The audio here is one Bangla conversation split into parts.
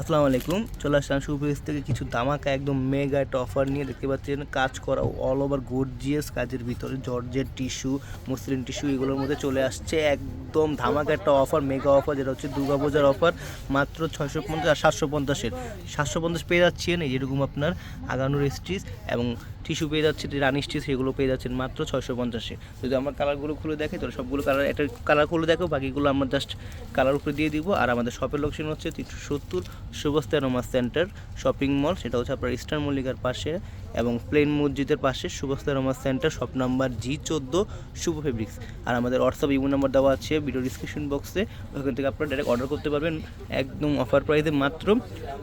আসসালামু আলাইকুম, চলে আসলাম সুপ্রিস থেকে কিছু দামাকা একদম মেগা একটা অফার নিয়ে দেখতে পাচ্ছেন, কাজ করা অল ওভার গর্জিয়াস কাজের ভিতরে জর্জের টিস্যু মসলিন টিস্যু এগুলোর মধ্যে চলে আসছে, একদম ধামাকা একটা অফার মেগা অফার যেটা হচ্ছে দুর্গাপূজার অফার মাত্র ছয়শো পঞ্চাশ আর সাতশো পঞ্চাশের। সাতশো পঞ্চাশ পেয়ে যাচ্ছেন, এই যেরকম আপনার আগানোর স্টিচ এবং টিস্যু পেয়ে যাচ্ছে যে রানি স্টিচ সেগুলো পেয়ে যাচ্ছেন মাত্র ছয়শো পঞ্চাশে। যদি আমার কালারগুলো খুলে দেখে, তাহলে সবগুলো কালার একটা কালার খুলে দেখো, বাকিগুলো আমরা জাস্ট কালার উপরে দিয়ে দিব, আর আমাদের শপের লোকেশন হচ্ছে তিনশো সত্তর সুবস্তা রোমা সেন্টার শপিং মল, সেটা হচ্ছে আপনার ইস্টার্ন মল্লিকার পাশে, এবং প্লেন মসজিদের পাশে সুবস্তা Ruma centre, shop number G চোদ্দ, শুভ ফেব্রিক্স। আর আমাদের হোয়াটসঅ্যাপ ইমো নাম্বার দেওয়া আছে, ভিডিও ডিসক্রিপশন বক্সে ওখান থেকে আপনারা ডাইরেক্ট অর্ডার করতে পারবেন, একদম অফার প্রাইসে মাত্র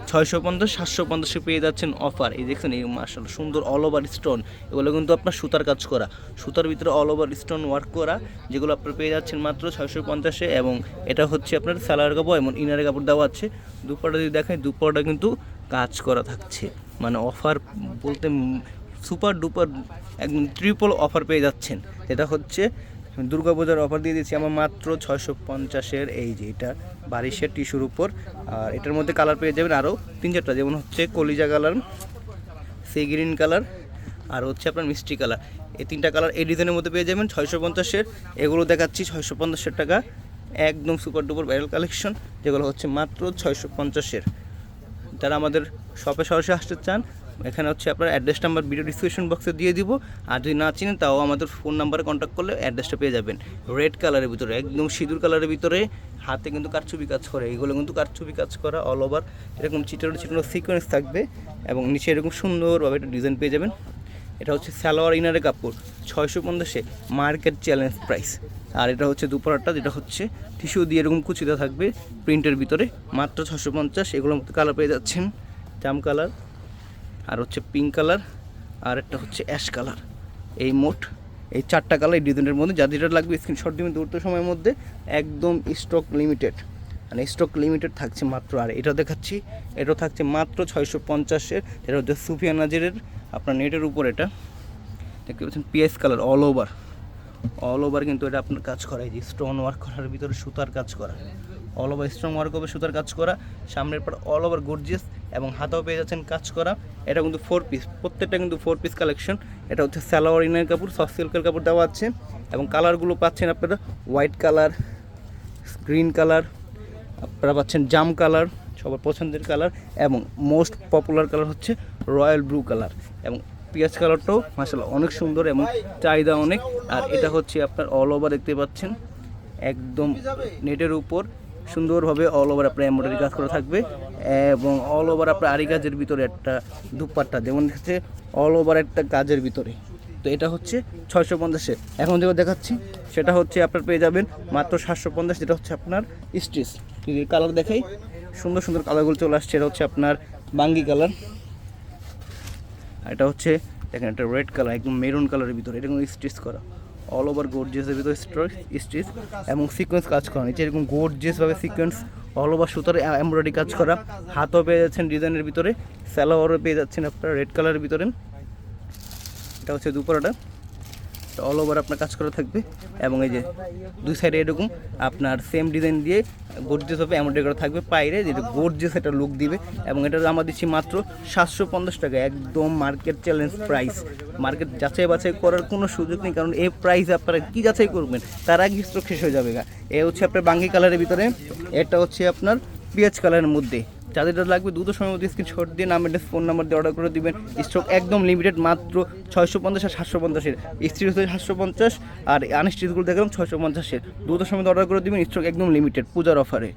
ছয়শো পঞ্চাশ, সাতশো পঞ্চাশে পেয়ে যাচ্ছেন অফার এই দেখছেন এই মার্শাল সুন্দর অল ওভার স্টোন এগুলো কিন্তু আপনার সুতার কাজ করা। সুতার ভিতরে অল ওভার স্টোন ওয়ার্ক করা, যেগুলো আপনার পেয়ে যাচ্ছেন মাত্র ছয়শো পঞ্চাশে এবং এটা হচ্ছে আপনার স্যালার কাপড় এবং ইনারের কাপড় দেওয়া আছে। দুপাটা যদি দেখায় দুপাটা কিন্তু কাজ করা থাকছে। মানে অফার বলতে সুপার ডুপার একদম ট্রিপল অফার পেয়ে যাচ্ছেন। এটা হচ্ছে দুর্গাপূজার অফার দিয়ে দিচ্ছি আমার মাত্র ছয়শো পঞ্চাশের এই যে এটা, বারিশের টিস্যুর উপর। আর এটার মধ্যে কালার পেয়ে যাবেন আরও তিন চারটা, যেমন হচ্ছে কলিজা কালার সি গ্রিন কালার আর হচ্ছে আপনার মিষ্টি কালার এই তিনটা কালার এই ডিজাইনের মধ্যে পেয়ে যাবেন ছয়শো পঞ্চাশের। এগুলো দেখাচ্ছি ছয়শো পঞ্চাশের টাকা। একদম সুপার ডুপার ভাইরাল কালেকশন যেগুলো হচ্ছে মাত্র ছয়শো পঞ্চাশের। যারা আমাদের শপে সরাসরি আসতে চান, এখানে হচ্ছে আপনার অ্যাড্রেস নাম্বার ভিডিও ডিসক্রিপশন বক্সে দিয়ে দিব। আর যদি না চিনেন, তাও আমাদের ফোন নাম্বারে কন্ট্যাক্ট করলে অ্যাড্রেসটা পেয়ে যাবেন। রেড কালারের ভিতরে, একদম সিঁদুর কালারের ভিতরে, হাতে কিন্তু কারচুপি কাজ করে। এগুলো কিন্তু কারচুপি কাজ করা অল ওভার এরকম চিটানো চিটানো সিকোয়েন্স থাকবে এবং নিচে এরকম সুন্দরভাবে একটা ডিজাইন পেয়ে যাবেন। এটা হচ্ছে সালোয়ার ইনারের কাপড়। ছয়শো পঞ্চাশে মার্কেট চ্যালেঞ্জ প্রাইস। আর এটা হচ্ছে দুপারাটা যেটা হচ্ছে টিস্যু দিয়ে এরকম কুচিতে থাকবে প্রিন্টের ভিতরে। মাত্র ছশো পঞ্চাশ এগুলোর মধ্যে কালার পেয়ে যাচ্ছেন। জাম কালার আর হচ্ছে পিঙ্ক কালার আর একটা হচ্ছে অ্যাশ কালার এই মোট, এই চারটা কালার এই ডিজাইনের মধ্যে যা যেটা লাগবে স্ক্রিনশট দিবেন দ্রুত সময়ের মধ্যে, একদম স্টক লিমিটেড মানে স্টক লিমিটেড থাকছে মাত্র। আর এটা দেখাচ্ছি এটা থাকছে মাত্র ছয়শো পঞ্চাশের, এটা হচ্ছে সুফিয়া নাজিরের, আপনার নেটের উপর এটা। দেখতে পাচ্ছেন PS colour all over all over কিন্তু এটা আপনার কাজ করা, এই যে স্টোন ওয়ার্ক করার ভিতরে সুতার কাজ করা। অল ওভার স্টোন ওয়ার্ক হবে, সুতার কাজ করা। সামনের পর অল ওভার গর্জিয়াস এবং হাতেও পেয়ে যাচ্ছেন কাজ করা। এটা কিন্তু ফোর পিস প্রত্যেকটা কিন্তু ফোর পিস কালেকশন এটা হচ্ছে সালোয়ার ইনের কাপড় সফট সিল্কের কাপড় দেওয়া আছে এবং কালারগুলো পাচ্ছেন আপনারা হোয়াইট কালার গ্রিন কালার আপনারা পাচ্ছেন জাম কালার সবার পছন্দের কালার এবং মোস্ট পপুলার কালার হচ্ছে রয়্যাল ব্লু কালার এবং পিঁয়াজ কালারটাও মাসাল্লাহ অনেক সুন্দর এবং চাহিদা অনেক। আর এটা হচ্ছে আপনার অল ওভার দেখতে পাচ্ছেন। একদম নেটের উপর সুন্দরভাবে অল ওভার আপনার এমব্রয়ডারি কাজ করা থাকবে। এবং অল ওভার আপনার আরি কাজের ভিতরে একটা দুপাট্টা, যেমন হচ্ছে অল ওভার একটা কাজের ভিতরে। তো এটা হচ্ছে ছয়শো পঞ্চাশে এখন যেটা দেখাচ্ছি, সেটা হচ্ছে আপনার পেয়ে যাবেন মাত্র সাতশো পঞ্চাশ, যেটা হচ্ছে আপনার স্টিচ কালার দেখাই, সুন্দর সুন্দর কালারগুলো চলে আসছে, এটা হচ্ছে আপনার বাঙ্গি কালার। এটা হচ্ছে, দেখেন একটা রেড কালার একদম মেরুন কালারের ভিতরে, এটা কোনো স্টিচ করা। অল ওভার গোর্জেসের ভিতরে স্টিচ এবং সিকোয়েন্স কাজ করা। নিচে এরকম গোর্জেসভাবে সিকোয়েন্স অল ওভার সুতার এমব্রয়ডারি কাজ করা। হাতও পেয়ে যাচ্ছেন ডিজাইনের ভিতরে স্যালোয়ারও পেয়ে যাচ্ছেন আপনারা রেড কালারের ভিতরে। এটা হচ্ছে দুপুরটা অল ওভার আপনার কাজ করা থাকবে এবং এই যে দুই সাইডে এরকম আপনার সেম ডিজাইন দিয়ে গোর্জিয়াস হবে এমন করা থাকবে পাইরে, যেটা গোর্জিয়াস একটা লুক দিবে এবং এটা আমরা দিচ্ছি মাত্র সাতশো পঞ্চাশ টাকা, একদম মার্কেট চ্যালেঞ্জ প্রাইস মার্কেট যাচাই বাছাই করার কোনো সুযোগ নেই, কারণ এই প্রাইস আপনারা কী যাচাই করবেন? তার আগে স্টক শেষ হয়ে যাবে গা। এ হচ্ছে আপনার বাঙ্গি কালারের ভিতরে, এটা হচ্ছে আপনার পেঁয়াজ কালারের মধ্যে। যাদের লাগবে দ্রুত সময় মধ্যে স্ক্রিনশট দিয়ে নাম অ্যাড্রেস ফোন নাম্বার দিয়ে অর্ডার করে দিবেন। স্টক একদম লিমিটেড মাত্র ছয়শো পঞ্চাশ আর সাতশো পঞ্চাশের। স্ত্রী হচ্ছে সাতশো পঞ্চাশ আর আনস্ট্রিজগুলো দেখলাম ছয়শো পঞ্চাশের। দ্রুত সময় অর্ডার করে দিবেন স্টক একদম লিমিটেড পূজার অফারে